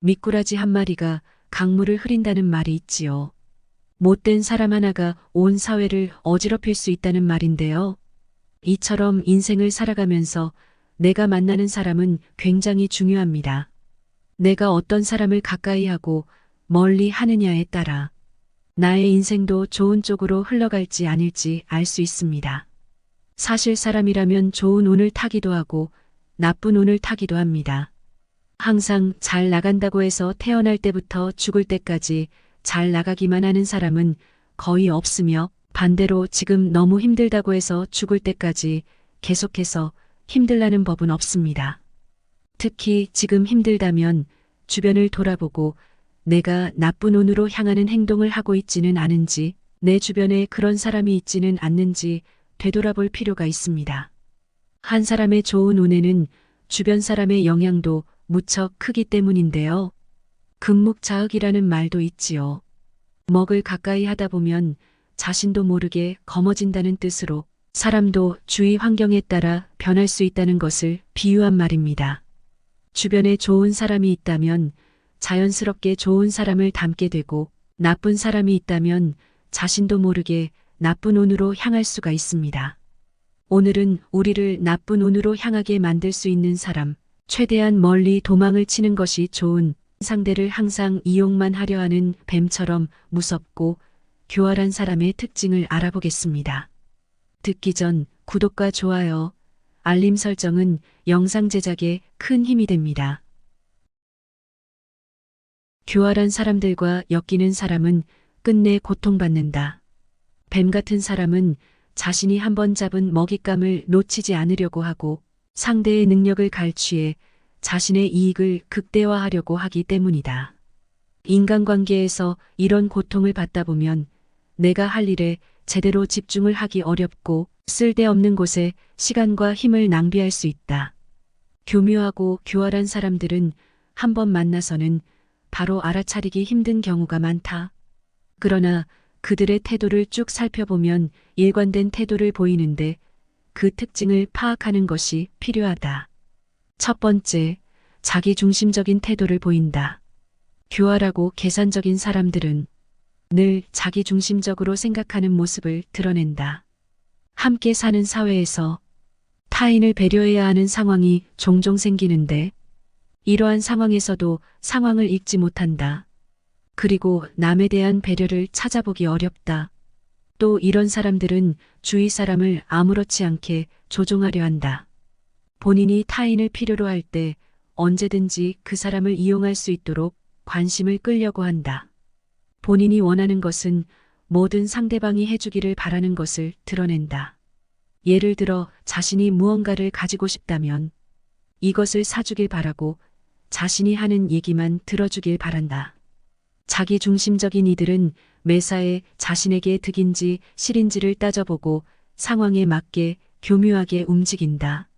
미꾸라지 한 마리가 강물을 흐린다는 말이 있지요. 못된 사람 하나가 온 사회를 어지럽힐 수 있다는 말인데요. 이처럼 인생을 살아가면서 내가 만나는 사람은 굉장히 중요합니다. 내가 어떤 사람을 가까이 하고 멀리 하느냐에 따라 나의 인생도 좋은 쪽으로 흘러갈지 아닐지 알 수 있습니다. 사실 사람이라면 좋은 운을 타기도 하고 나쁜 운을 타기도 합니다. 항상 잘 나간다고 해서 태어날 때부터 죽을 때까지 잘 나가기만 하는 사람은 거의 없으며 반대로 지금 너무 힘들다고 해서 죽을 때까지 계속해서 힘들라는 법은 없습니다. 특히 지금 힘들다면 주변을 돌아보고 내가 나쁜 운으로 향하는 행동을 하고 있지는 않은지 내 주변에 그런 사람이 있지는 않는지 되돌아볼 필요가 있습니다. 한 사람의 좋은 운에는 주변 사람의 영향도 무척 크기 때문인데요. 금묵자흑이라는 말도 있지요. 먹을 가까이 하다 보면 자신도 모르게 검어진다는 뜻으로 사람도 주위 환경에 따라 변할 수 있다는 것을 비유한 말입니다. 주변에 좋은 사람이 있다면 자연스럽게 좋은 사람을 닮게 되고 나쁜 사람이 있다면 자신도 모르게 나쁜 운으로 향할 수가 있습니다. 오늘은 우리를 나쁜 운으로 향하게 만들 수 있는 사람, 최대한 멀리 도망을 치는 것이 좋은 상대를 항상 이용만 하려 하는 뱀처럼 무섭고 교활한 사람의 특징을 알아보겠습니다. 듣기 전 구독과 좋아요, 알림 설정은 영상 제작에 큰 힘이 됩니다. 교활한 사람들과 엮이는 사람은 끝내 고통받는다. 뱀 같은 사람은 자신이 한번 잡은 먹잇감을 놓치지 않으려고 하고 상대의 능력을 갈취해 자신의 이익을 극대화하려고 하기 때문이다. 인간관계에서 이런 고통을 받다 보면 내가 할 일에 제대로 집중을 하기 어렵고 쓸데없는 곳에 시간과 힘을 낭비할 수 있다. 교묘하고 교활한 사람들은 한 번 만나서는 바로 알아차리기 힘든 경우가 많다. 그러나 그들의 태도를 쭉 살펴보면 일관된 태도를 보이는데 그 특징을 파악하는 것이 필요하다. 첫 번째, 자기 중심적인 태도를 보인다. 교활하고 계산적인 사람들은 늘 자기 중심적으로 생각하는 모습을 드러낸다. 함께 사는 사회에서 타인을 배려해야 하는 상황이 종종 생기는데 이러한 상황에서도 상황을 읽지 못한다. 그리고 남에 대한 배려를 찾아보기 어렵다. 또 이런 사람들은 주위 사람을 아무렇지 않게 조종하려 한다. 본인이 타인을 필요로 할 때 언제든지 그 사람을 이용할 수 있도록 관심을 끌려고 한다. 본인이 원하는 것은 모든 상대방이 해주기를 바라는 것을 드러낸다. 예를 들어 자신이 무언가를 가지고 싶다면 이것을 사주길 바라고 자신이 하는 얘기만 들어주길 바란다. 자기 중심적인 이들은 매사에 자신에게 득인지 실인지를 따져보고 상황에 맞게 교묘하게 움직인다.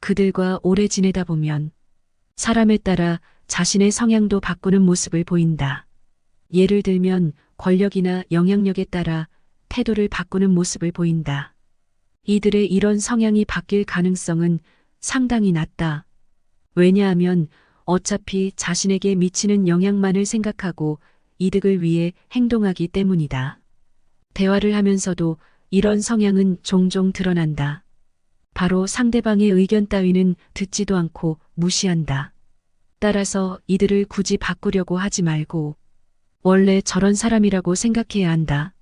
그들과 오래 지내다 보면 사람에 따라 자신의 성향도 바꾸는 모습을 보인다. 예를 들면 권력이나 영향력에 따라 태도를 바꾸는 모습을 보인다. 이들의 이런 성향이 바뀔 가능성은 상당히 낮다. 왜냐하면 어차피 자신에게 미치는 영향만을 생각하고 이득을 위해 행동하기 때문이다. 대화를 하면서도 이런 성향은 종종 드러난다. 바로 상대방의 의견 따위는 듣지도 않고 무시한다. 따라서 이들을 굳이 바꾸려고 하지 말고 원래 저런 사람이라고 생각해야 한다.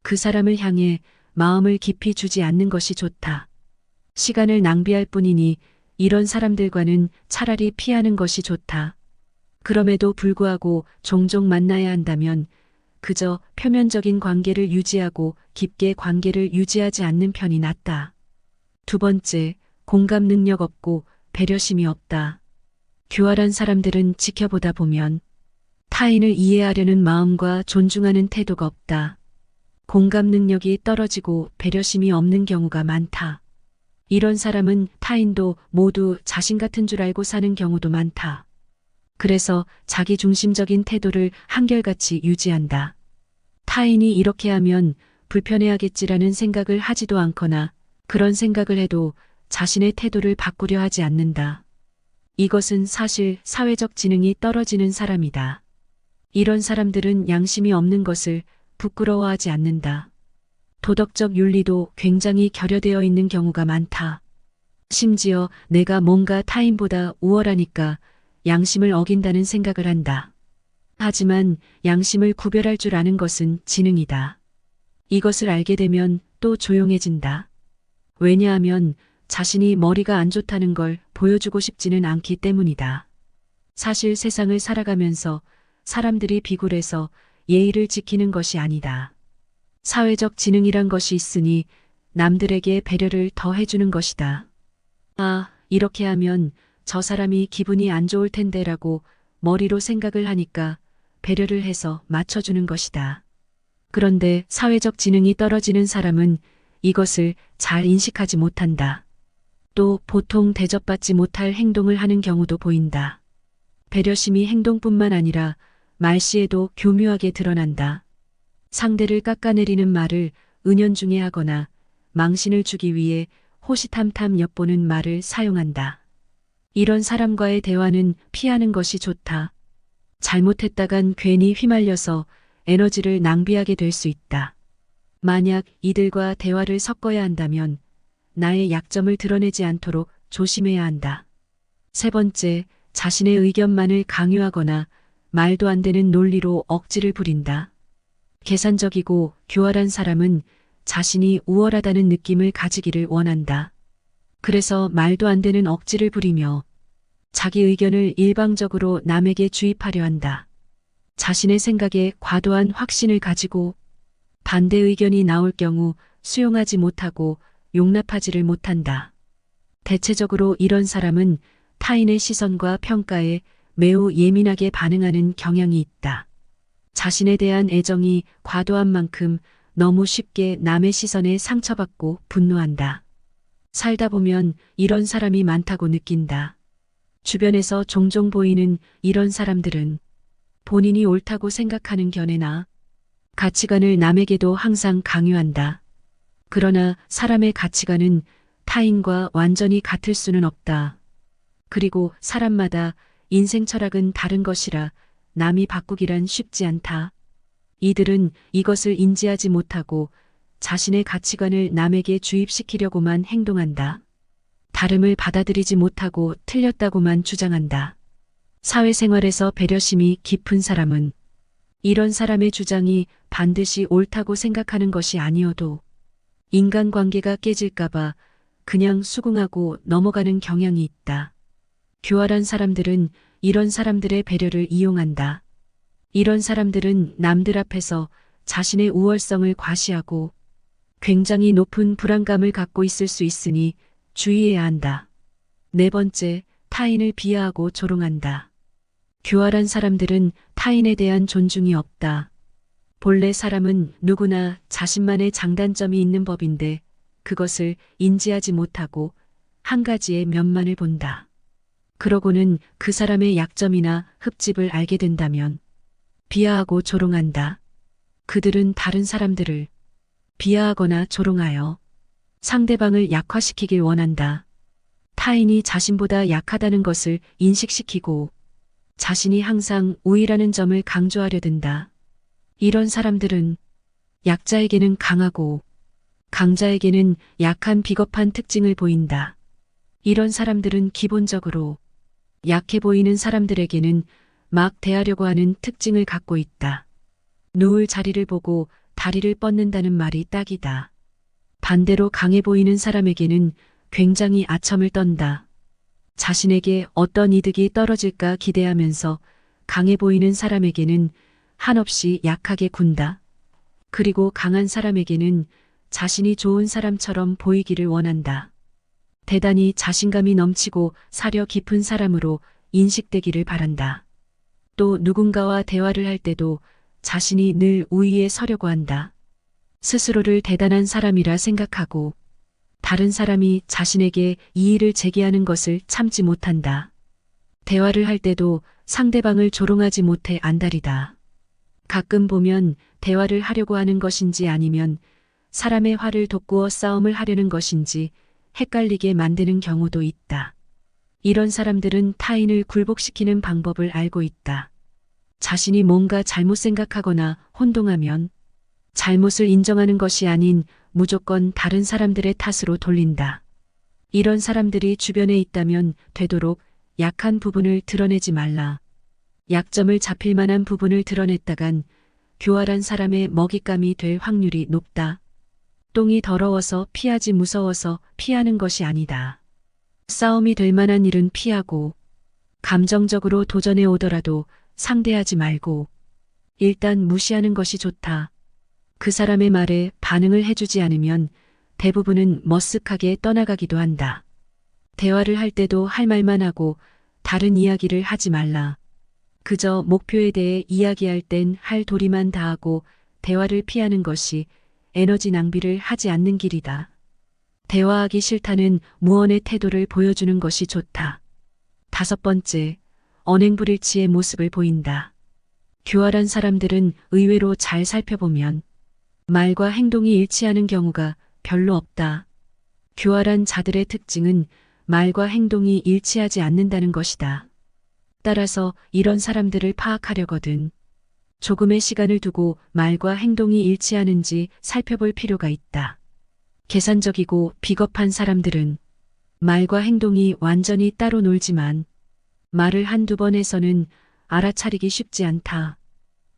그 사람을 향해 마음을 깊이 주지 않는 것이 좋다. 시간을 낭비할 뿐이니 이런 사람들과는 차라리 피하는 것이 좋다. 그럼에도 불구하고 종종 만나야 한다면 그저 표면적인 관계를 유지하고 깊게 관계를 유지하지 않는 편이 낫다. 두 번째, 공감 능력 없고 배려심이 없다. 교활한 사람들은 지켜보다 보면 타인을 이해하려는 마음과 존중하는 태도가 없다. 공감 능력이 떨어지고 배려심이 없는 경우가 많다. 이런 사람은 타인도 모두 자신 같은 줄 알고 사는 경우도 많다. 그래서 자기 중심적인 태도를 한결같이 유지한다. 타인이 이렇게 하면 불편해하겠지라는 생각을 하지도 않거나 그런 생각을 해도 자신의 태도를 바꾸려 하지 않는다. 이것은 사실 사회적 지능이 떨어지는 사람이다. 이런 사람들은 양심이 없는 것을 부끄러워하지 않는다. 도덕적 윤리도 굉장히 결여되어 있는 경우가 많다. 심지어 내가 뭔가 타인보다 우월하니까 양심을 어긴다는 생각을 한다. 하지만 양심을 구별할 줄 아는 것은 지능이다. 이것을 알게 되면 또 조용해진다. 왜냐하면 자신이 머리가 안 좋다는 걸 보여주고 싶지는 않기 때문이다. 사실 세상을 살아가면서 사람들이 비굴해서 예의를 지키는 것이 아니다. 사회적 지능이란 것이 있으니 남들에게 배려를 더 해주는 것이다. 아, 이렇게 하면 저 사람이 기분이 안 좋을 텐데라고 머리로 생각을 하니까 배려를 해서 맞춰주는 것이다. 그런데 사회적 지능이 떨어지는 사람은 이것을 잘 인식하지 못한다. 또 보통 대접받지 못할 행동을 하는 경우도 보인다. 배려심이 행동뿐만 아니라 말씨에도 교묘하게 드러난다. 상대를 깎아내리는 말을 은연중에 하거나 망신을 주기 위해 호시탐탐 엿보는 말을 사용한다. 이런 사람과의 대화는 피하는 것이 좋다. 잘못했다간 괜히 휘말려서 에너지를 낭비하게 될 수 있다. 만약 이들과 대화를 섞어야 한다면 나의 약점을 드러내지 않도록 조심해야 한다. 세 번째, 자신의 의견만을 강요하거나 말도 안 되는 논리로 억지를 부린다. 계산적이고 교활한 사람은 자신이 우월하다는 느낌을 가지기를 원한다. 그래서 말도 안 되는 억지를 부리며 자기 의견을 일방적으로 남에게 주입하려 한다. 자신의 생각에 과도한 확신을 가지고 반대 의견이 나올 경우 수용하지 못하고 용납하지를 못한다. 대체적으로 이런 사람은 타인의 시선과 평가에 매우 예민하게 반응하는 경향이 있다. 자신에 대한 애정이 과도한 만큼 너무 쉽게 남의 시선에 상처받고 분노한다. 살다 보면 이런 사람이 많다고 느낀다. 주변에서 종종 보이는 이런 사람들은 본인이 옳다고 생각하는 견해나 가치관을 남에게도 항상 강요한다. 그러나 사람의 가치관은 타인과 완전히 같을 수는 없다. 그리고 사람마다 인생 철학은 다른 것이라 남이 바꾸기란 쉽지 않다. 이들은 이것을 인지하지 못하고 자신의 가치관을 남에게 주입시키려고만 행동한다. 다름을 받아들이지 못하고 틀렸다고만 주장한다. 사회생활에서 배려심이 깊은 사람은 이런 사람의 주장이 반드시 옳다고 생각하는 것이 아니어도 인간관계가 깨질까봐 그냥 수긍하고 넘어가는 경향이 있다. 교활한 사람들은 이런 사람들의 배려를 이용한다. 이런 사람들은 남들 앞에서 자신의 우월성을 과시하고 굉장히 높은 불안감을 갖고 있을 수 있으니 주의해야 한다. 네 번째, 타인을 비하하고 조롱한다. 교활한 사람들은 타인에 대한 존중이 없다. 본래 사람은 누구나 자신만의 장단점이 있는 법인데 그것을 인지하지 못하고 한 가지의 면만을 본다. 그러고는 그 사람의 약점이나 흠집을 알게 된다면 비하하고 조롱한다. 그들은 다른 사람들을 비하하거나 조롱하여 상대방을 약화시키길 원한다. 타인이 자신보다 약하다는 것을 인식시키고 자신이 항상 우위라는 점을 강조하려 든다. 이런 사람들은 약자에게는 강하고 강자에게는 약한 비겁한 특징을 보인다. 이런 사람들은 기본적으로 약해 보이는 사람들에게는 막 대하려고 하는 특징을 갖고 있다. 누울 자리를 보고 다리를 뻗는다는 말이 딱이다. 반대로 강해 보이는 사람에게는 굉장히 아첨을 떤다. 자신에게 어떤 이득이 떨어질까 기대하면서 강해 보이는 사람에게는 한없이 약하게 군다. 그리고 강한 사람에게는 자신이 좋은 사람처럼 보이기를 원한다. 대단히 자신감이 넘치고 사려 깊은 사람으로 인식되기를 바란다. 또 누군가와 대화를 할 때도 자신이 늘 우위에 서려고 한다. 스스로를 대단한 사람이라 생각하고 다른 사람이 자신에게 이의를 제기하는 것을 참지 못한다. 대화를 할 때도 상대방을 조롱하지 못해 안달이다. 가끔 보면 대화를 하려고 하는 것인지 아니면 사람의 화를 돋구어 싸움을 하려는 것인지 헷갈리게 만드는 경우도 있다. 이런 사람들은 타인을 굴복시키는 방법을 알고 있다. 자신이 뭔가 잘못 생각하거나 혼동하면 잘못을 인정하는 것이 아닌 무조건 다른 사람들의 탓으로 돌린다. 이런 사람들이 주변에 있다면 되도록 약한 부분을 드러내지 말라. 약점을 잡힐 만한 부분을 드러냈다간 교활한 사람의 먹잇감이 될 확률이 높다. 똥이 더러워서 피하지 무서워서 피하는 것이 아니다. 싸움이 될 만한 일은 피하고 감정적으로 도전해 오더라도 상대하지 말고 일단 무시하는 것이 좋다. 그 사람의 말에 반응을 해주지 않으면 대부분은 머쓱하게 떠나가기도 한다. 대화를 할 때도 할 말만 하고 다른 이야기를 하지 말라. 그저 목표에 대해 이야기할 땐 할 도리만 다하고 대화를 피하는 것이 에너지 낭비를 하지 않는 길이다. 대화하기 싫다는 무언의 태도를 보여주는 것이 좋다. 다섯 번째, 언행불일치의 모습을 보인다. 교활한 사람들은 의외로 잘 살펴보면 말과 행동이 일치하는 경우가 별로 없다. 교활한 자들의 특징은 말과 행동이 일치하지 않는다는 것이다. 따라서 이런 사람들을 파악하려거든 조금의 시간을 두고 말과 행동이 일치하는지 살펴볼 필요가 있다. 계산적이고 비겁한 사람들은 말과 행동이 완전히 따로 놀지만 말을 한두 번 해서는 알아차리기 쉽지 않다.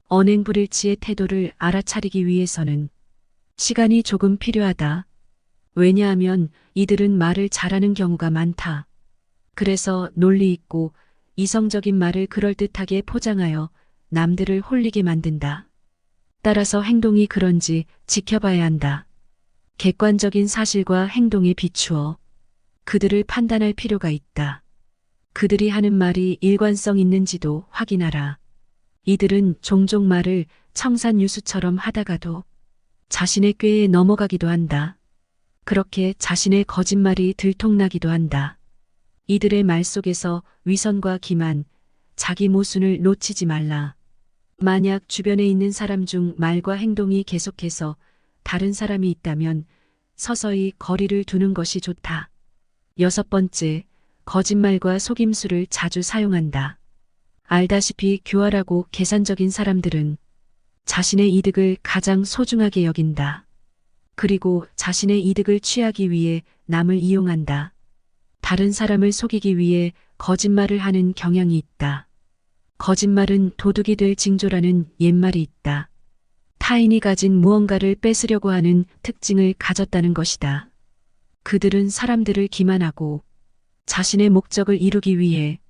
언행불일치의 태도를 알아차리기 위해서는 시간이 조금 필요하다. 왜냐하면 이들은 말을 잘하는 경우가 많다. 그래서 논리 있고 이성적인 말을 그럴듯하게 포장하여 남들을 홀리게 만든다. 따라서 행동이 그런지 지켜봐야 한다. 객관적인 사실과 행동에 비추어 그들을 판단할 필요가 있다. 그들이 하는 말이 일관성 있는지도 확인하라. 이들은 종종 말을 청산유수처럼 하다가도 자신의 꾀에 넘어가기도 한다. 그렇게 자신의 거짓말이 들통나기도 한다. 이들의 말 속에서 위선과 기만, 자기 모순을 놓치지 말라. 만약 주변에 있는 사람 중 말과 행동이 계속해서 다른 사람이 있다면 서서히 거리를 두는 것이 좋다. 여섯 번째, 거짓말과 속임수를 자주 사용한다. 알다시피 교활하고 계산적인 사람들은 자신의 이득을 가장 소중하게 여긴다. 그리고 자신의 이득을 취하기 위해 남을 이용한다. 다른 사람을 속이기 위해 거짓말을 하는 경향이 있다. 거짓말은 도둑이 될 징조라는 옛말이 있다. 타인이 가진 무언가를 뺏으려고 하는 특징을 가졌다는 것이다. 그들은 사람들을 기만하고 자신의 목적을 이루기 위해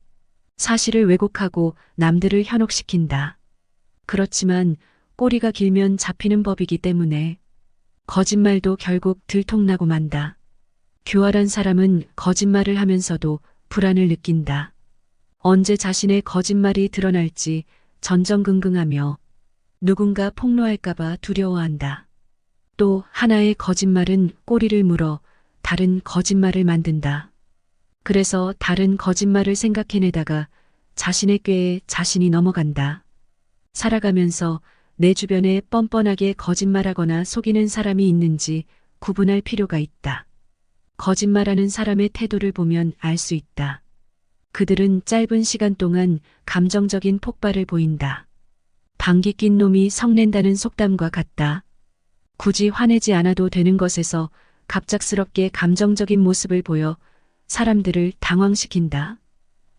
사실을 왜곡하고 남들을 현혹시킨다. 그렇지만 꼬리가 길면 잡히는 법이기 때문에 거짓말도 결국 들통나고 만다. 교활한 사람은 거짓말을 하면서도 불안을 느낀다. 언제 자신의 거짓말이 드러날지 전전긍긍하며 누군가 폭로할까봐 두려워한다. 또 하나의 거짓말은 꼬리를 물어 다른 거짓말을 만든다. 그래서 다른 거짓말을 생각해내다가 자신의 꾀에 자신이 넘어간다. 살아가면서 내 주변에 뻔뻔하게 거짓말하거나 속이는 사람이 있는지 구분할 필요가 있다. 거짓말하는 사람의 태도를 보면 알 수 있다. 그들은 짧은 시간 동안 감정적인 폭발을 보인다. 방귀 낀 놈이 성낸다는 속담과 같다. 굳이 화내지 않아도 되는 것에서 갑작스럽게 감정적인 모습을 보여 사람들을 당황시킨다.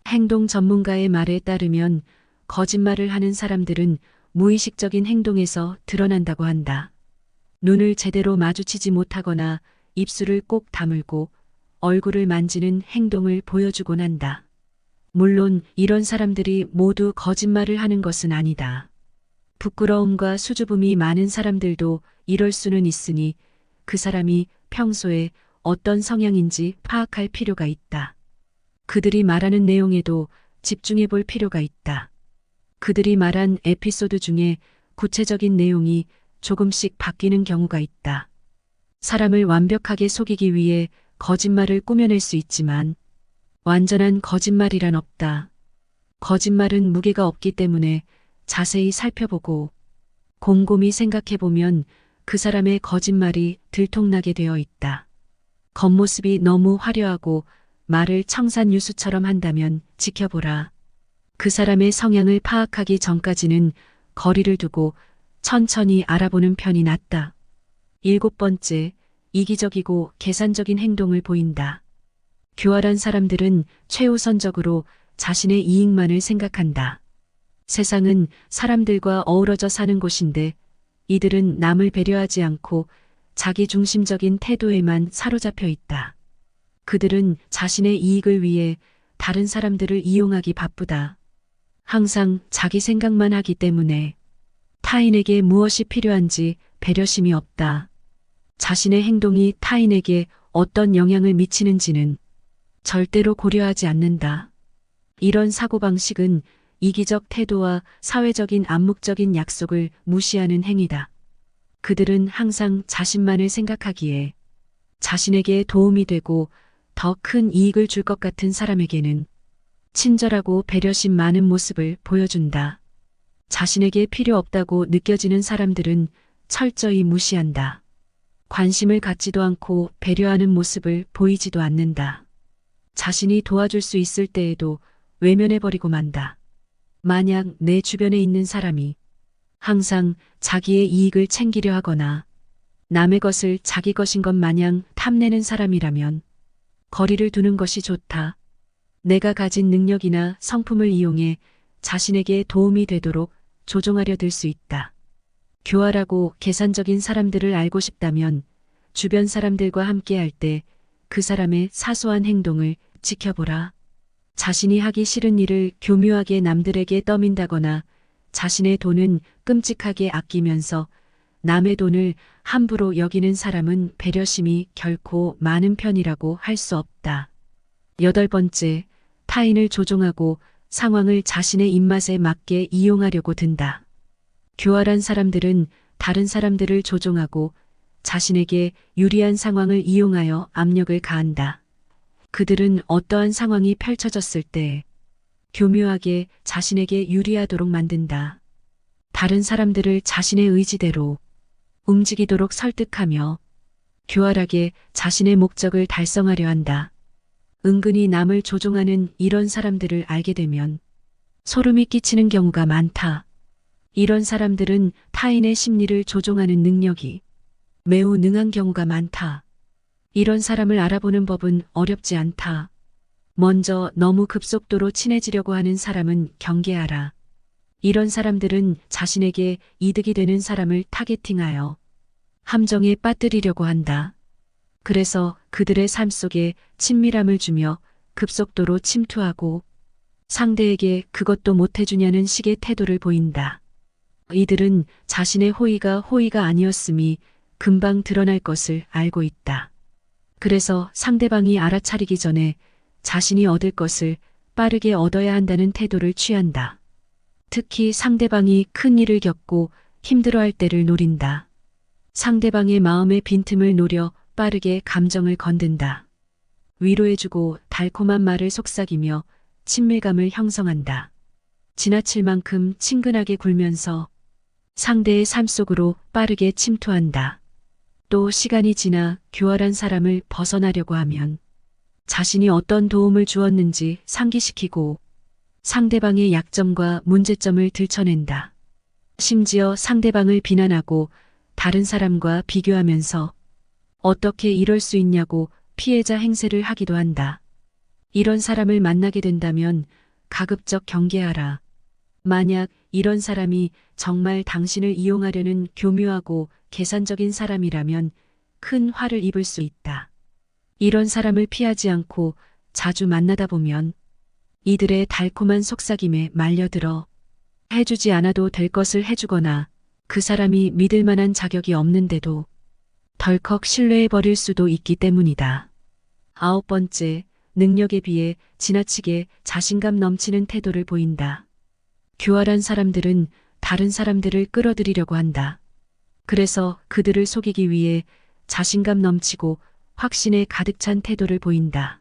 행동 전문가의 말에 따르면 거짓말을 하는 사람들은 무의식적인 행동에서 드러난다고 한다. 눈을 제대로 마주치지 못하거나 입술을 꼭 다물고 얼굴을 만지는 행동을 보여주곤 한다. 물론 이런 사람들이 모두 거짓말을 하는 것은 아니다. 부끄러움과 수줍음이 많은 사람들도 이럴 수는 있으니 그 사람이 평소에 어떤 성향인지 파악할 필요가 있다. 그들이 말하는 내용에도 집중해 볼 필요가 있다. 그들이 말한 에피소드 중에 구체적인 내용이 조금씩 바뀌는 경우가 있다. 사람을 완벽하게 속이기 위해 거짓말을 꾸며낼 수 있지만 완전한 거짓말이란 없다. 거짓말은 무게가 없기 때문에 자세히 살펴보고 곰곰이 생각해보면 그 사람의 거짓말이 들통나게 되어 있다. 겉모습이 너무 화려하고 말을 청산 유수처럼 한다면 지켜보라. 그 사람의 성향을 파악하기 전까지는 거리를 두고 천천히 알아보는 편이 낫다. 일곱 번째, 이기적이고 계산적인 행동을 보인다. 교활한 사람들은 최우선적으로 자신의 이익만을 생각한다. 세상은 사람들과 어우러져 사는 곳인데 이들은 남을 배려하지 않고 자기 중심적인 태도에만 사로잡혀 있다. 그들은 자신의 이익을 위해 다른 사람들을 이용하기 바쁘다. 항상 자기 생각만 하기 때문에 타인에게 무엇이 필요한지 배려심이 없다. 자신의 행동이 타인에게 어떤 영향을 미치는지는 절대로 고려하지 않는다. 이런 사고방식은 이기적 태도와 사회적인 암묵적인 약속을 무시하는 행위다. 그들은 항상 자신만을 생각하기에 자신에게 도움이 되고 더 큰 이익을 줄 것 같은 사람에게는 친절하고 배려심 많은 모습을 보여준다. 자신에게 필요 없다고 느껴지는 사람들은 철저히 무시한다. 관심을 갖지도 않고 배려하는 모습을 보이지도 않는다. 자신이 도와줄 수 있을 때에도 외면해버리고 만다. 만약 내 주변에 있는 사람이 항상 자기의 이익을 챙기려 하거나 남의 것을 자기 것인 것 마냥 탐내는 사람이라면 거리를 두는 것이 좋다. 내가 가진 능력이나 성품을 이용해 자신에게 도움이 되도록 조종하려 들 수 있다. 교활하고 계산적인 사람들을 알고 싶다면 주변 사람들과 함께 할 때 그 사람의 사소한 행동을 지켜보라. 자신이 하기 싫은 일을 교묘하게 남들에게 떠민다거나 자신의 돈은 끔찍하게 아끼면서 남의 돈을 함부로 여기는 사람은 배려심이 결코 많은 편이라고 할 수 없다. 여덟 번째, 타인을 조종하고 상황을 자신의 입맛에 맞게 이용하려고 든다. 교활한 사람들은 다른 사람들을 조종하고 자신에게 유리한 상황을 이용하여 압력을 가한다. 그들은 어떠한 상황이 펼쳐졌을 때 교묘하게 자신에게 유리하도록 만든다. 다른 사람들을 자신의 의지대로 움직이도록 설득하며 교활하게 자신의 목적을 달성하려 한다. 은근히 남을 조종하는 이런 사람들을 알게 되면 소름이 끼치는 경우가 많다. 이런 사람들은 타인의 심리를 조종하는 능력이 매우 능한 경우가 많다. 이런 사람을 알아보는 법은 어렵지 않다. 먼저 너무 급속도로 친해지려고 하는 사람은 경계하라. 이런 사람들은 자신에게 이득이 되는 사람을 타겟팅하여 함정에 빠뜨리려고 한다. 그래서 그들의 삶 속에 친밀함을 주며 급속도로 침투하고 상대에게 그것도 못해주냐는 식의 태도를 보인다. 이들은 자신의 호의가 호의가 아니었음이 금방 드러날 것을 알고 있다. 그래서 상대방이 알아차리기 전에 자신이 얻을 것을 빠르게 얻어야 한다는 태도를 취한다. 특히 상대방이 큰 일을 겪고 힘들어할 때를 노린다. 상대방의 마음의 빈틈을 노려 빠르게 감정을 건든다. 위로해주고 달콤한 말을 속삭이며 친밀감을 형성한다. 지나칠 만큼 친근하게 굴면서 상대의 삶 속으로 빠르게 침투한다. 또 시간이 지나 교활한 사람을 벗어나려고 하면 자신이 어떤 도움을 주었는지 상기시키고 상대방의 약점과 문제점을 들춰낸다. 심지어 상대방을 비난하고 다른 사람과 비교하면서 어떻게 이럴 수 있냐고 피해자 행세를 하기도 한다. 이런 사람을 만나게 된다면 가급적 경계하라. 만약 이런 사람이 정말 당신을 이용하려는 교묘하고 계산적인 사람이라면 큰 화를 입을 수 있다. 이런 사람을 피하지 않고 자주 만나다 보면 이들의 달콤한 속삭임에 말려들어 해주지 않아도 될 것을 해주거나 그 사람이 믿을 만한 자격이 없는데도 덜컥 신뢰해 버릴 수도 있기 때문이다. 아홉 번째, 능력에 비해 지나치게 자신감 넘치는 태도를 보인다. 교활한 사람들은 다른 사람들을 끌어들이려고 한다. 그래서 그들을 속이기 위해 자신감 넘치고 확신에 가득 찬 태도를 보인다.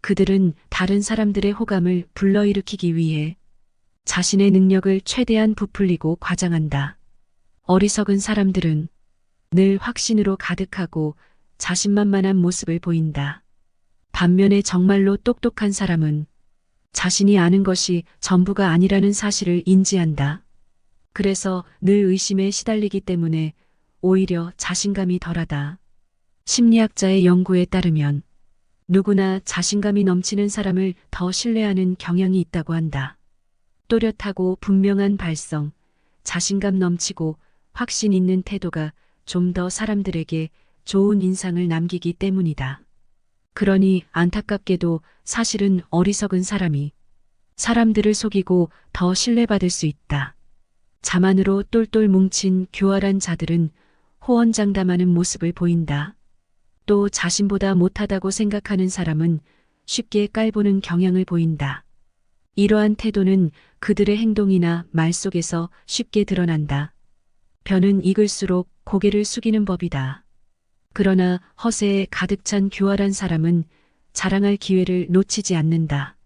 그들은 다른 사람들의 호감을 불러일으키기 위해 자신의 능력을 최대한 부풀리고 과장한다. 어리석은 사람들은 늘 확신으로 가득하고 자신만만한 모습을 보인다. 반면에 정말로 똑똑한 사람은 자신이 아는 것이 전부가 아니라는 사실을 인지한다. 그래서 늘 의심에 시달리기 때문에 오히려 자신감이 덜하다. 심리학자의 연구에 따르면 누구나 자신감이 넘치는 사람을 더 신뢰하는 경향이 있다고 한다. 또렷하고 분명한 발성, 자신감 넘치고 확신 있는 태도가 좀 더 사람들에게 좋은 인상을 남기기 때문이다. 그러니 안타깝게도 사실은 어리석은 사람이 사람들을 속이고 더 신뢰받을 수 있다. 자만으로 똘똘 뭉친 교활한 자들은 호언장담하는 모습을 보인다. 또 자신보다 못하다고 생각하는 사람은 쉽게 깔보는 경향을 보인다. 이러한 태도는 그들의 행동이나 말 속에서 쉽게 드러난다. 변은 익을수록 고개를 숙이는 법이다. 그러나 허세에 가득 찬 교활한 사람은 자랑할 기회를 놓치지 않는다.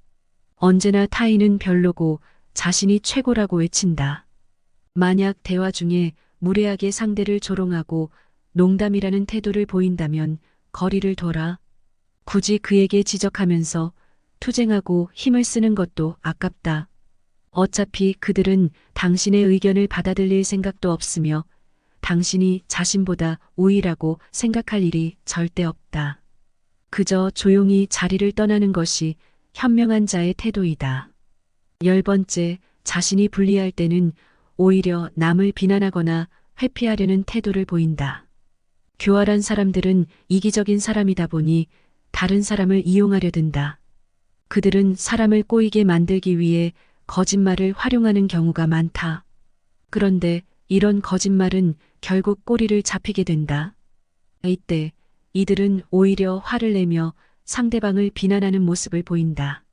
언제나 타인은 별로고 자신이 최고라고 외친다. 만약 대화 중에 무례하게 상대를 조롱하고 농담이라는 태도를 보인다면 거리를 둬라. 굳이 그에게 지적하면서 투쟁하고 힘을 쓰는 것도 아깝다. 어차피 그들은 당신의 의견을 받아들일 생각도 없으며 당신이 자신보다 우위라고 생각할 일이 절대 없다. 그저 조용히 자리를 떠나는 것이 현명한 자의 태도이다. 열 번째, 자신이 불리할 때는 오히려 남을 비난하거나 회피하려는 태도를 보인다. 교활한 사람들은 이기적인 사람이다 보니 다른 사람을 이용하려 든다. 그들은 사람을 꼬이게 만들기 위해 거짓말을 활용하는 경우가 많다. 그런데 이런 거짓말은 결국 꼬리를 잡히게 된다. 이때 이들은 오히려 화를 내며 상대방을 비난하는 모습을 보인다.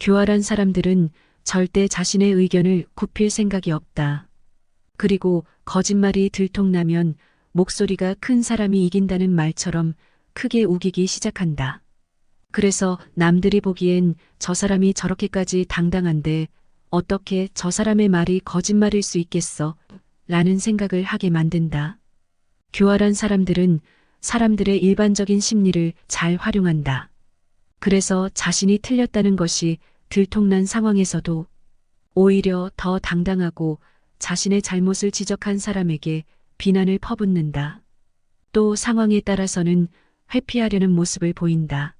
교활한 사람들은 절대 자신의 의견을 굽힐 생각이 없다. 그리고 거짓말이 들통나면 목소리가 큰 사람이 이긴다는 말처럼 크게 우기기 시작한다. 그래서 남들이 보기엔 저 사람이 저렇게까지 당당한데 어떻게 저 사람의 말이 거짓말일 수 있겠어? 라는 생각을 하게 만든다. 교활한 사람들은 사람들의 일반적인 심리를 잘 활용한다. 그래서 자신이 틀렸다는 것이 들통난 상황에서도 오히려 더 당당하고 자신의 잘못을 지적한 사람에게 비난을 퍼붓는다. 또 상황에 따라서는 회피하려는 모습을 보인다.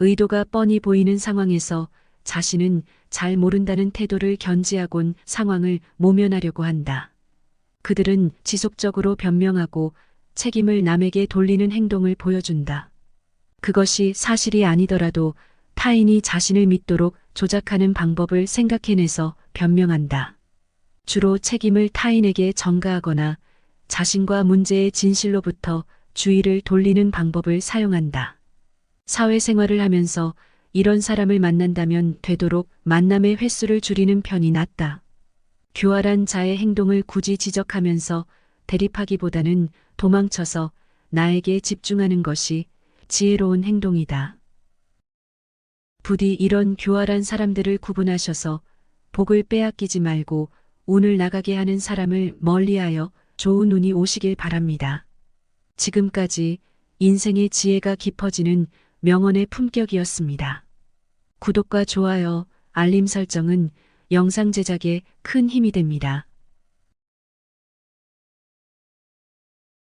의도가 뻔히 보이는 상황에서 자신은 잘 모른다는 태도를 견지하곤 상황을 모면하려고 한다. 그들은 지속적으로 변명하고 책임을 남에게 돌리는 행동을 보여준다. 그것이 사실이 아니더라도 타인이 자신을 믿도록 조작하는 방법을 생각해내서 변명한다. 주로 책임을 타인에게 전가하거나 자신과 문제의 진실로부터 주의를 돌리는 방법을 사용한다. 사회생활을 하면서 이런 사람을 만난다면 되도록 만남의 횟수를 줄이는 편이 낫다. 교활한 자의 행동을 굳이 지적하면서 대립하기보다는 도망쳐서 나에게 집중하는 것이 지혜로운 행동이다. 부디 이런 교활한 사람들을 구분하셔서 복을 빼앗기지 말고 운을 나가게 하는 사람을 멀리하여 좋은 운이 오시길 바랍니다. 지금까지 인생의 지혜가 깊어지는 명언의 품격이었습니다. 구독과 좋아요, 알림 설정은 영상 제작에 큰 힘이 됩니다.